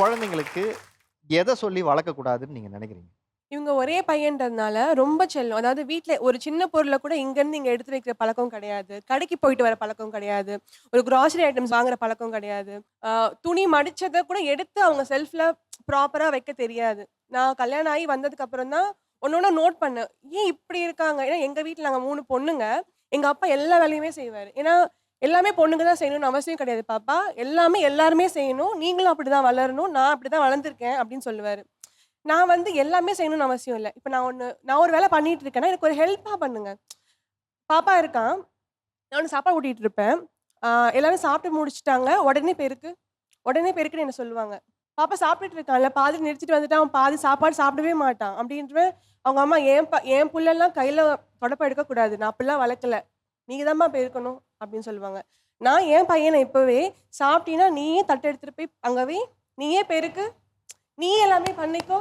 குழந்தைங்களுக்கு எதை சொல்லி வளர்க்கக்கூடாதுன்னு நீங்க நினைக்கிறீங்க? இவங்க ஒரே பையன்றதுனால ரொம்ப செல்லும். அதாவது வீட்டில் ஒரு சின்ன பொருளை கூட இங்கேருந்து இங்கே எடுத்து வைக்கிற பழக்கம் கிடையாது. கடைக்கு போயிட்டு வர பழக்கம் கிடையாது. ஒரு கிராசரி ஐட்டம்ஸ் வாங்குற பழக்கம் கிடையாது. துணி மடிச்சதை கூட எடுத்து அவங்க செல்ஃபில் ப்ராப்பராக வைக்க தெரியாது. நான் கல்யாணம் ஆகி வந்ததுக்கு அப்புறம் தான் ஒன்று நோட் பண்ணேன். ஏன் இப்படி இருக்காங்க? ஏன்னா எங்கள் வீட்டில் நாங்கள் மூணு பொண்ணுங்க. எங்கள் அப்பா எல்லா வேலையுமே செய்வார். ஏன்னா எல்லாமே பொண்ணுங்க தான் செய்யணும்னு அவசியம் கிடையாது பாப்பா. எல்லாமே எல்லாருமே செய்யணும். நீங்களும் அப்படி தான் வளரணும். நான் அப்படி தான் வளர்ந்துருக்கேன் அப்படின்னு சொல்லுவார். நான் வந்து எல்லாமே செய்யணும்னு அவசியம் இல்லை. இப்போ நான் ஒன்று நான் ஒரு வேலை பண்ணிட்டு இருக்கேன்னா எனக்கு ஒரு ஹெல்ப்பாக பண்ணுங்க. பாப்பா இருக்கான். நான் ஒன்று சாப்பாடு ஊட்டிட்டு இருப்பேன். ஆஹ் எல்லாரும் சாப்பிட்டு முடிச்சிட்டாங்க. உடனே பெருக்கு உடனே பெருக்குன்னு என்ன சொல்லுவாங்க? பாப்பா சாப்பிட்டுட்டு இருக்கான்ல பாதி நிறுத்திட்டு வந்துட்டு அவன் பாதி சாப்பாடு சாப்பிடவே மாட்டான். அப்படின்ற அவங்க அம்மா என் ப என் புள்ளெல்லாம் கையில் தொடப்ப எடுக்கக்கூடாது? நான் அப்படிலாம் வளர்க்கல. நீங்கள் தான்மா பெருக்கணும் அப்படின்னு சொல்லுவாங்க. நான் என் பையனை இப்போவே சாப்பிட்டீங்கன்னா நீயே தட்டை எடுத்துகிட்டு போய் அங்கவே நீயே பெருக்கு. நீ எல்லாமே பண்ணிக்கோ.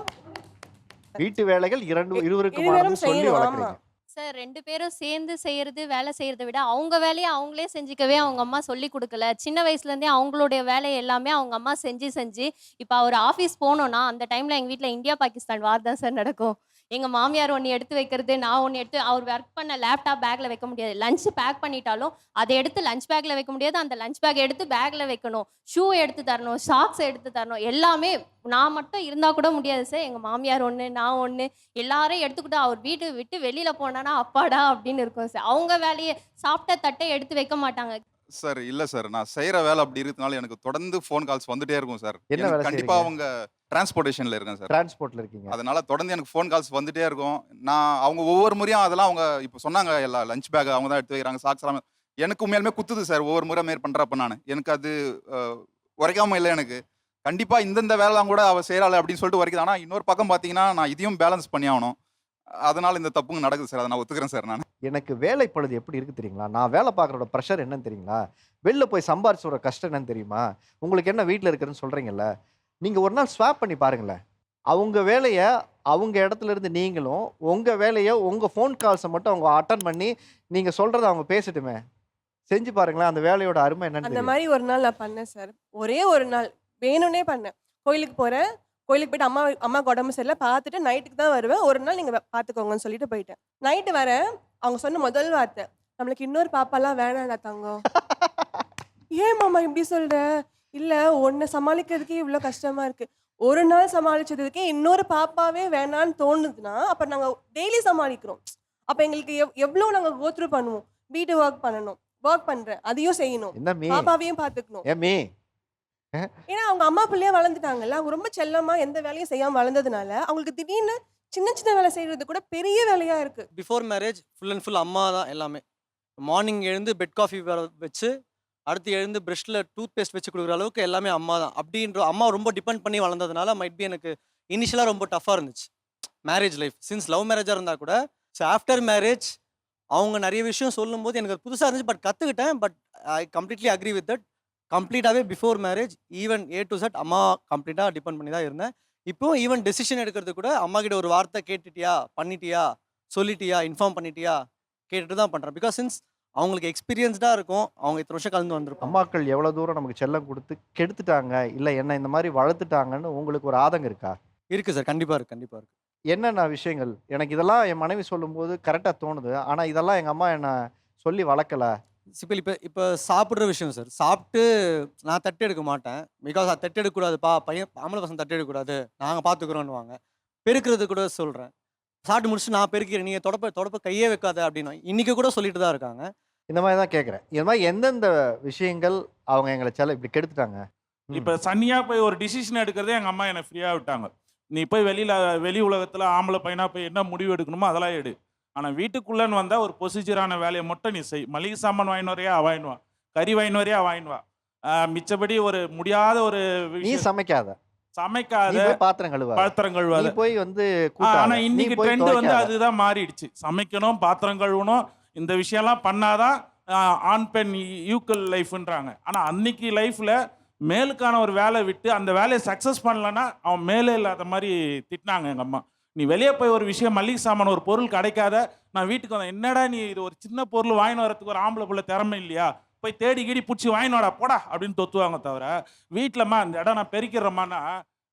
வீட்டு வேலைகள் இரண்டு இருவருக்கும் செய்யணும், சார் ரெண்டு பேரும் சேர்ந்து செய்யறது வேலை செய்யறத விட அவங்க வேலையை அவங்களே செஞ்சுக்கவே அவங்க அம்மா சொல்லி கொடுக்கல. சின்ன வயசுலேருந்தே அவங்களுடைய வேலையை எல்லாமே அவங்க அம்மா செஞ்சு செஞ்சு இப்போ அவர் ஆஃபீஸ் போனோன்னா அந்த டைமில் எங்கள் வீட்டில் இந்தியா பாகிஸ்தான் வார் தான் சார் நடக்கும். எங்கள் மாமியார் ஒன்று எடுத்து வைக்கிறது நான் ஒன்று எடுத்து அவர் ஒர்க் பண்ண லேப்டாப் பேக்கில் வைக்க முடியாது. லஞ்ச் பேக் பண்ணிட்டாலும் அதை எடுத்து லஞ்ச் பேக்கில் வைக்க முடியாது. அந்த லஞ்ச் பேக் எடுத்து பேக்கில் வைக்கணும். ஷூ எடுத்து தரணும் ஷாக்ஸ் எடுத்து தரணும். எல்லாமே நான் மட்டும் இருந்தால் கூட முடியாது சார் எங்கள் மாமியார் ஒன்று நான் ஒன்று எல்லாரும் எடுத்துக்கிட்டு அவர் வீட்டு விட்டு வெளியில் போனானா அப்பாடா அப்படின்னு இருக்கும் சார் அவங்க வேலையை சாப்பிட்ட தட்டை எடுத்து வைக்க மாட்டாங்க. சார் இல்ல சார். நான் செய்யற வேலை அப்படி இருக்கனால எனக்கு தொடர்ந்து ஃபோன் கால்ஸ் வந்துட்டே இருக்கும் சார். என்ன வேலை கண்டிப்பா செய்றீங்க? அவங்க டிரான்ஸ்போர்ட்டேஷன்ல இருக்கேன் சார். டிரான்ஸ்போர்ட்ல இருக்கீங்க. அதனால தொடர்ந்து எனக்கு ஃபோன் கால்ஸ் வந்துட்டே இருக்கும். நான் அவங்க ஒவ்வொரு முறையும் அதெல்லாம் அவங்க இப்போ சொன்னாங்க எல்லா லஞ்ச் பேக் அவங்க தான் எடுத்து வைக்கிறாங்க சாக்ஸ் எல்லாம். எனக்கு உண்மையாலுமே குத்துது சார் ஒவ்வொரு முறை மேற் பண்றப்ப நான். எனக்கு அது அஹ், உரைக்காம இல்லை எனக்கு. கண்டிப்பா இந்தந்த வேலைலாம் கூட அவ செய்யறாள் அப்படின்னு சொல்லிட்டு உரைக்குது. ஆனா இன்னொரு பக்கம் பாத்தீங்கன்னா நான் இதையும் பேலன்ஸ் பண்ணி ஆகணும். அதனால இந்த தப்புங்க நடக்குது சார். அதை நான் ஒத்துக்கிறேன் சார் நான். எனக்கு வேலை பழுது எப்படி இருக்கு தெரியுங்களா? நான் வேலை பார்க்குறோட ப்ரெஷர் என்னன்னு தெரியுங்களா? வெளில போய் சம்பாரிச்சு வர கஷ்டம் என்னன்னு தெரியுமா? உங்களுக்கு என்ன வீட்டில் இருக்குன்னு சொல்றீங்கல்ல? நீங்க ஒரு நாள் ஸ்வாப் பண்ணி பாருங்களேன். அவங்க வேலையை அவங்க இடத்துல இருந்து நீங்களும் உங்க வேலையை உங்க ஃபோன் கால்ஸை மட்டும் அவங்க அட்டன் பண்ணி நீங்க சொல்றதை அவங்க பேசட்டுமே. செஞ்சு பாருங்களேன் அந்த வேலையோட அருமை என்னன்னு அந்த தெரியும். மாதிரி ஒரு நாள் நான் பண்ணேன் சார். ஒரே ஒரு நாள் வேணும்னே பண்ணேன். கோயிலுக்கு போறேன் கோயிலுக்கு போயிட்டு அம்மா அம்மாவுக்கு உடம்பு சரியில்லை பார்த்துட்டு நைட்டுக்கு தான் வருவேன். ஒரு நாள் நீங்க வே- பார்த்துக்கோங்கன்னு சொல்லிட்டு போயிட்டேன். நைட்டு வரேன் அவங்க சொன்ன முதல் வார்த்தை. நம்மளுக்கு இன்னொரு பாப்பாலாம் வேணாம்டா தங்கம் ஏன் மாமா இப்படி சொல்ற? இல்ல ஒன்னை சமாளிக்கிறதுக்கே இவ்வளோ கஷ்டமா இருக்கு. ஒரு நாள் சமாளிச்சதுக்கே இன்னொரு பாப்பாவே வேணான்னு தோணுதுன்னா அப்ப நாங்க டெய்லி சமாளிக்கிறோம். அப்ப எங்களுக்கு எவ் எவ்வளோ நாங்க கோத்ரூ பண்ணுவோம். வீட்டு ஒர்க் பண்ணணும். ஒர்க் பண்றேன். அதையும் செய்யணும். பாப்பாவையும் பாத்துக்கணும் ஏன் மீ ஏன்னா அவங்க அம்மா பிள்ளையா வளர்ந்துட்டாங்கல்ல அவங்க ரொம்ப செல்லமா எந்த வேலையும் செய்யாம வளர்ந்ததுனால அவங்களுக்கு திடீர்னு சின்ன சின்ன வேலை செய்யறது கூட பெரிய வேலையா இருக்கு. Before marriage full and full அம்மா தான் எல்லாமே. மார்னிங் எழுந்து பெட் காஃபி வச்சு அடுத்து எழுந்து பிரஷ்ல டூத் பேஸ்ட் வச்சு கொடுக்குற அளவுக்கு எல்லாமே அம்மா தான். அப்படின்ற அம்மா ரொம்ப டிபெண்ட் பண்ணி வளர்ந்ததுனால மைட் பி எனக்கு இனிஷியலாக ரொம்ப டஃப்பாக இருந்துச்சு. மேரேஜ் லைஃப் சின்ஸ் லவ் மேரேஜாக இருந்தால் கூட ஸோ ஆஃப்டர் மேரேஜ் அவங்க நிறைய விஷயம் சொல்லும்போது எனக்கு புதுசாக இருந்துச்சு பட் கற்றுக்கிட்டேன் but I completely agree with that கம்ப்ளீட்டாகவே before marriage even A to Z அம்மா கம்ப்ளீட்டாக டிபெண்ட் பண்ணி தான் இருந்தேன். இப்போ ஈவன் டெசிஷன் எடுக்கிறது கூட அம்மா கிட்ட ஒரு வார்த்தை கேட்டுட்டியா பண்ணிட்டியா சொல்லிட்டியா இன்ஃபார்ம் பண்ணிட்டியா கேட்டுட்டு தான் பண்ணுறேன் பிகாஸ் சின்ஸ் அவங்களுக்கு எக்ஸ்பீரியன்ஸ்டாக இருக்கும் அவங்க இத்தனை வருஷம் கலந்து வந்திருப்பாங்க. அம்மாக்கள் எவ்வளவு தூரம் நமக்கு செல்லம் கொடுத்து கெடுத்துட்டாங்க இல்ல என்ன இந்த மாதிரி வளர்த்துட்டாங்கன்னு உங்களுக்கு ஒரு ஆதங்கம் இருக்கா? இருக்குது சார். கண்டிப்பாக இருக்குது கண்டிப்பாக இருக்குது என்னென்ன விஷயங்கள்? எனக்கு இதெல்லாம் என் மனைவி சொல்லும்போது கரெக்டாக தோணுது. ஆனால் இதெல்லாம் எங்கள் அம்மா என்னை சொல்லி வளர்க்கல. இப்போ இப்போ இப்போ சாப்பிட்ற விஷயம் சார் சாப்பிட்டு நான் தட்டு எடுக்க மாட்டேன். பிகாஸ் அது தட்டு எடுக்கக்கூடாதுப்பா. பையன் ஆம்பளை பசங்க தட்டு எடுக்கக்கூடாது. நாங்கள் பார்த்துக்குறோன்னுவாங்க பெருக்கிறது கூட சொல்கிறேன் சாப்பிட்டு முடிச்சுட்டு நான் பெருக்கிறேன். நீங்கள் தொடப்ப தொடப்ப கையே வைக்காத அப்படின்னா இன்றைக்கி கூட சொல்லிட்டு தான் இருக்காங்க. இந்த மாதிரி தான் கேட்குறேன். இது மாதிரி எந்தெந்த விஷயங்கள் அவங்க எங்களை செல்ல இப்படி கெடுத்துட்டாங்க. இப்போ சனியா போய் ஒரு டிசிஷன் எடுக்கிறதே எங்கள் அம்மா என்னை ஃப்ரீயாக விட்டாங்க. நீ போய் வெளியில் வெளி உலகத்தில் ஆம்பளை பையனா போய் என்ன முடிவு எடுக்கணுமோ அதெல்லாம் எடு. ஆனால் வீட்டுக்குள்ளேன்னு வந்தால் ஒரு ப்ரொசீஜரான வேலையை மட்டும் நீ செய். மளிகை சாமான் வாங்கினு வரையா வாங்கினுவா கறி வாங்கினு வரையா வாங்கினுவா மிச்சபடி ஒரு முடியாத ஒரு நீ சமைக்காத. சமைக்காத பாத்திரம் கழுவாத. பாத்திரம் கழுவாத. போய் வந்து. ஆனா இன்னைக்கு ட்ரெண்ட் வந்து. அதுதான் மாறிடுச்சு. சமைக்கணும் பாத்திரம் கழுவணும் இந்த விஷயம்லாம் பண்ணாதான் ஆண் பெண் ஈக்குவல் லைஃப்ன்றாங்க. ஆனா அன்னைக்கு லைஃப்ல மேலுக்கான ஒரு வேலை விட்டு அந்த வேலையை சக்ஸஸ் பண்ணலன்னா அவன் மேலே இல்லாத மாதிரி திட்டினாங்க எங்க அம்மா. நீ வெளியே போய் ஒரு விஷயம் மளிகை சாமான் ஒரு பொருள் கிடைக்காத நான் வீட்டுக்கு வந்தேன். என்னடா நீ இது ஒரு சின்ன பொருள் வாங்கின்னு வரத்துக்கு ஒரு ஆம்பளை பிள்ளை திறமை இல்லையா? போய் தேடி கீடி பிடிச்சி வாங்கினோடா போடா அப்படின்னு தொத்துவாங்க தவிர வீட்டிலம்மா இந்த இடம் நான் பெருக்கிறோமான்னா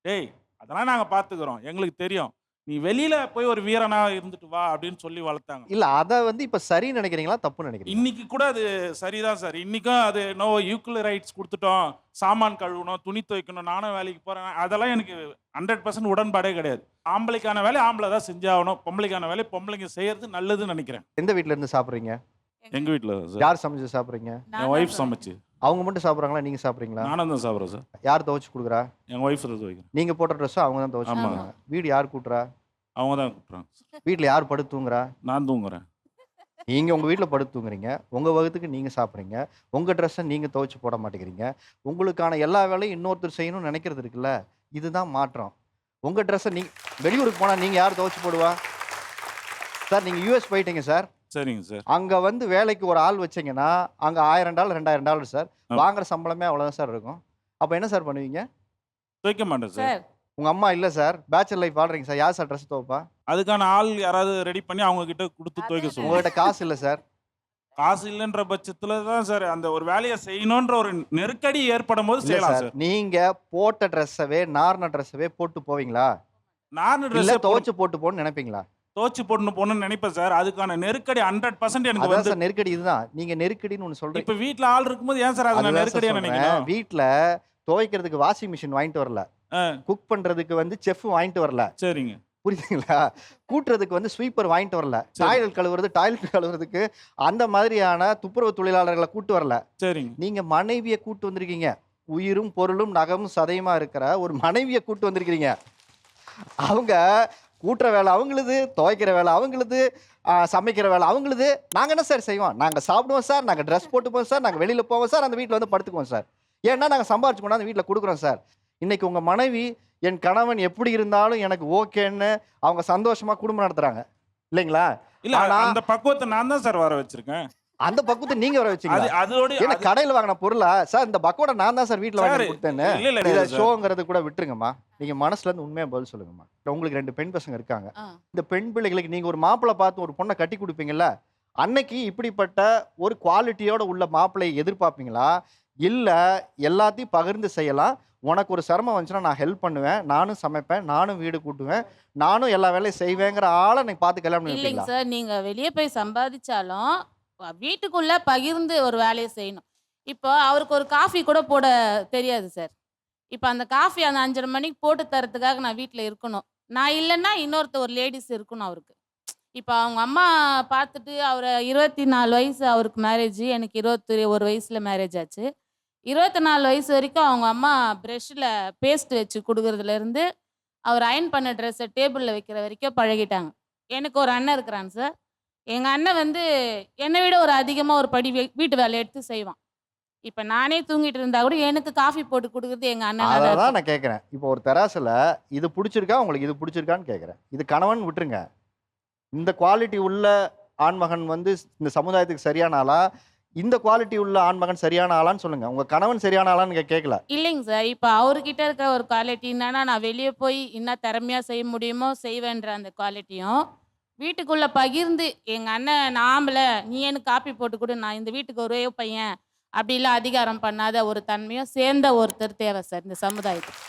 டேய் அதெல்லாம் நாங்கள் பார்த்துக்குறோம். எங்களுக்கு தெரியும். நீ வெளியில போய் ஒரு வீரனா இருந்துட்டு வா அப்படின்னு சொல்லி வளர்த்தாங்க. இல்ல அதை வந்து இப்ப சரின்னு நினைக்கிறீங்களா? தப்பு நினைக்கிறீங்க இன்னைக்கு கூட அது சரிதான் சார். இன்னைக்கும் அது நோ ஈக்குவல் ரைட்ஸ் கொடுத்துட்டோம். சாமான் கழுவணும் துணி துவைக்கணும் நானும் வேலைக்கு போறேன். அதெல்லாம் எனக்கு ஹண்ட்ரட் பர்சன்ட் உடன்பாடே கிடையாது. ஆம்பளைக்கான வேலை ஆம்பளை தான் செஞ்சாகணும் பொம்பளைக்கான வேலை பொம்பளைங்க செய்யறது நல்லதுன்னு நினைக்கிறேன். எந்த வீட்ல இருந்து சாப்பிடுறீங்க? எங்க வீட்டில் சார். யார் சமைச்சு சாப்பிடுறீங்க? என் ஒய்ஃப் சமைச்சு. அவங்க மட்டும் சாப்பிடுறாங்களா? நீங்க சாப்பிடுறீங்களா? நானும் தான் சாப்பிட்றேன் சார். யார் துவைச்சு கொடுக்குறா? என் ஒய்ஃப் தான் துவைக்கிறேன். நீங்க போட்ட ட்ரெஸ் அவங்க தான் துவைச்சு ஆமா. கொடுக்குறாங்க. வீடு யார் கூட்டுறா? அவங்க தான் கூப்பிட்றாங்க வீட்ல யார் படுத்து தூங்குறா? நான் தூங்குறேன். நீங்க உங்க வீட்ல படுத்து தூங்குறீங்க. உங்க வகுத்துக்கு நீங்க சாப்பிடுறீங்க. உங்க ட்ரெஸ்ஸை நீங்க துவைச்சு போட மாட்டேங்கிறீங்க. உங்களுக்கான எல்லா வேலையும் இன்னொருத்தர் செய்யணும்னு நினைக்கிறது இருக்குல்ல? இதுதான் மாற்றம். உங்க ட்ரெஸ்ஸை நீங்க வெளியூருக்கு போனா நீங்க யார் துவைச்சு போடுவா? சார் நீங்க யூஎஸ் போயிட்டீங்க சார். சரிங்க சார். அங்க வந்து வேலைக்கு ஒரு ஆள் வச்சீங்கன்னா அங்க ஆயிரம் டாலர் ரெண்டாயிரம் டாலர் சார். வாங்குற சம்பளமே அவ்வளவுதான் சார் இருக்கும். அப்ப என்ன சார் பண்ணுவீங்க? துவைக்க மாட்டேன் சார். உங்க அம்மா இல்ல சார். பேச்சுலர் லைஃப் வாழ்றீங்க சார். யார் சார் ட்ரெஸ் துவைப்பா? அதுக்கான ஆள் யாராவது ரெடி பண்ணி அவங்க கிட்ட கொடுத்து துவைக்க. சொல்லுவோம் உங்ககிட்ட காசு இல்ல சார். காசு இல்லைன்ற பட்சத்துல தான் சார். அந்த ஒரு வேலையை செய்யணுன்ற ஒரு நெருக்கடி ஏற்படும் போது செய்யலாம் சார். நீங்க போட்ட ட்ரெஸ்ஸவே நார்ன ட்ரெஸ்ஸவே போட்டு போவீங்களா? இல்ல ட்ரெஸ் துவைச்சு போட்டு போன்னு நினைப்பீங்களா? துவச்சு போடணும் போகணும்னு நினைப்பேன் சார். அதுக்கான நெருக்கடி ஹண்ட்ரட் பர்சன்ட் எனக்கு அதான் வந்து சார் நெருக்கடி இதுதான். நீங்க நெருக்கடின்னு ஒண்ணு சொல்றீங்க. இப்ப வீட்ல ஆள் இருக்கும்போது ஏன் சார் அதை நான் அதுதான் சார் நெருக்கடியா சொல்றேன். நினைக்கணும் வீட்ல துவைக்கிறதுக்கு வாஷிங் மிஷின் வாங்கிட்டு வரல. ஆ. குக் பண்றதுக்கு வந்து செஃப் வாங்கிட்டு வரல. சரிங்க. புரியுதுங்களா? கூட்டுறதுக்கு வந்து ஸ்வீப்பர் வாங்கிட்டு வரல. சரி. டாய்லெட் கழுவுறது டாய்லெட் கழுவுறதுக்கு அந்த மாதிரியான துப்புரவு தொழிலாளர்களை கூட்டு வரல. சரிங்க. நீங்க மனைவியை கூட்டு வந்திருக்கீங்க. உயிரும் பொருளும் நகமும் சதையுமா இருக்கிற ஒரு மனைவியை கூட்டு வந்திருக்கிறீங்க. அவங்க கூட்டுற வேலை அவங்களுது துவைக்கிற வேலை அவங்களுது சமைக்கிற வேலை அவங்களுது. நாங்கள் என்ன சார் செய்வோம்? நாங்கள் சாப்பிடுவோம் சார் நாங்கள் ட்ரெஸ் போட்டுப்போம் சார் நாங்கள் வெளியில் போவோம் சார் அந்த வீட்டில் வந்து படுத்துக்குவோம் சார். ஏன்னா நாங்கள் சம்பாரிச்சு கொண்டாந்து வீட்டில் கொடுக்குறோம் சார். இன்னைக்கு உங்கள் மனைவி என் கணவன் எப்படி இருந்தாலும் எனக்கு ஓகேன்னு அவங்க சந்தோஷமா குடும்பம் நடத்துறாங்க. இல்லைங்களா? இல்ல அந்த பக்குவத்தை நான் தான் சார் வர வச்சிருக்கேன். அந்த பக்குவத்தை நீங்க வர அது வச்சீங்க அதோட ஏன்னா கடையில் வாங்கின பொருளா? சார் இந்த பக்கோட நான் தான் சார் வீட்டில் வாங்கி கொடுத்தேன்னு. இல்ல இல்ல இதை. ஷோங்கிறது கூட விட்டுருங்கம்மா. நீங்க மனசுல இருந்து உண்மையா பதில் சொல்லுங்கம்மா. உங்களுக்கு ரெண்டு பெண் பசங்க இருக்காங்க. இந்த பெண் பிள்ளைகளுக்கு நீங்க ஒரு மாப்பிள்ளை பார்த்து ஒரு பொண்ணை கட்டி கொடுப்பீங்கல்ல? அன்னைக்கு இப்படிப்பட்ட ஒரு குவாலிட்டியோட உள்ள மாப்பிள்ளையை எதிர்பார்ப்பீங்களா? இல்ல எல்லாத்தையும் பகிர்ந்து செய்யலாம். உனக்கு ஒரு சிரமம் வந்துச்சுன்னா நான் ஹெல்ப் பண்ணுவேன். நானும் சமைப்பேன். நானும் வீடு கூட்டுவேன். நானும் எல்லா வேலையும் செய்வேங்கிற ஆளை நீங்க பார்த்து கல்யாணம் இல்லைங்க சார். நீங்க வெளியே போய் சம்பாதிச்சாலும் வீட்டுக்குள்ள பகிர்ந்து ஒரு வேலையை செய்யணும். இப்போ அவருக்கு ஒரு காஃபி கூட போட தெரியாது சார். இப்போ அந்த காஃபி அந்த அஞ்சரை மணிக்கு போட்டு தரத்துக்காக நான் வீட்டில் இருக்கணும். நான் இல்லைன்னா இன்னொருத்த ஒரு லேடிஸ் இருக்கணும் அவருக்கு. இப்போ அவங்க அம்மா பார்த்துட்டு அவரை இருபத்தி நாலு வயசு அவருக்கு மேரேஜ் எனக்கு இருபத்தி ஒரு வயசில் மேரேஜ் ஆச்சு. இருபத்தி நாலு வயசு வரைக்கும் அவங்க அம்மா ப்ரெஷ்ஷில் பேஸ்ட் வச்சு கொடுக்குறதுலேருந்து அவர் அயன் பண்ண ட்ரெஸ்ஸை டேபிளில் வைக்கிற வரைக்கும் பழகிட்டாங்க. எனக்கு ஒரு அண்ணன் இருக்கிறான் சார். எங்கள் அண்ணன் வந்து என்னை விட ஒரு அதிகமாக ஒரு படி வே- வீட்டு வேலை எடுத்து செய்வான். இப்போ நானே தூங்கிட்டு இருந்தா கூட எனக்கு காஃபி போட்டு கொடுக்குறது எங்கள் அண்ணன் தான் நான் கேட்குறேன் இப்போ ஒரு தெராசில் இது பிடிச்சிருக்கா? உங்களுக்கு இது பிடிச்சிருக்கான்னு கேட்குறேன் இது கணவன் விட்டுருங்க. இந்த குவாலிட்டி உள்ள ஆண்மகன் வந்து இந்த சமுதாயத்துக்கு சரியான ஆளா? இந்த குவாலிட்டி உள்ள ஆண்மகன் சரியான ஆளான்னு சொல்லுங்க. உங்க கணவன் சரியான ஆளான்னு கேட்கல இல்லைங்க சார். இப்போ அவர்கிட்ட இருக்கிற ஒரு குவாலிட்டி என்னன்னா நான் வெளியே போய் என்ன திறமையாக செய்ய முடியுமோ செய்வேன்ற அந்த குவாலிட்டியும் வீட்டுக்குள்ளே பகிர்ந்து எங்கள் அண்ணன் நான் நீ எனக்கு காப்பி போட்டு கொடு நான் இந்த வீட்டுக்கு ஒரே பையன். அப்படிலாம் அதிகாரம் பண்ணாத ஒரு தன்மையும் சேர்ந்த ஒருத்தர் தேவை சார் இந்த சமுதாயத்துக்கு.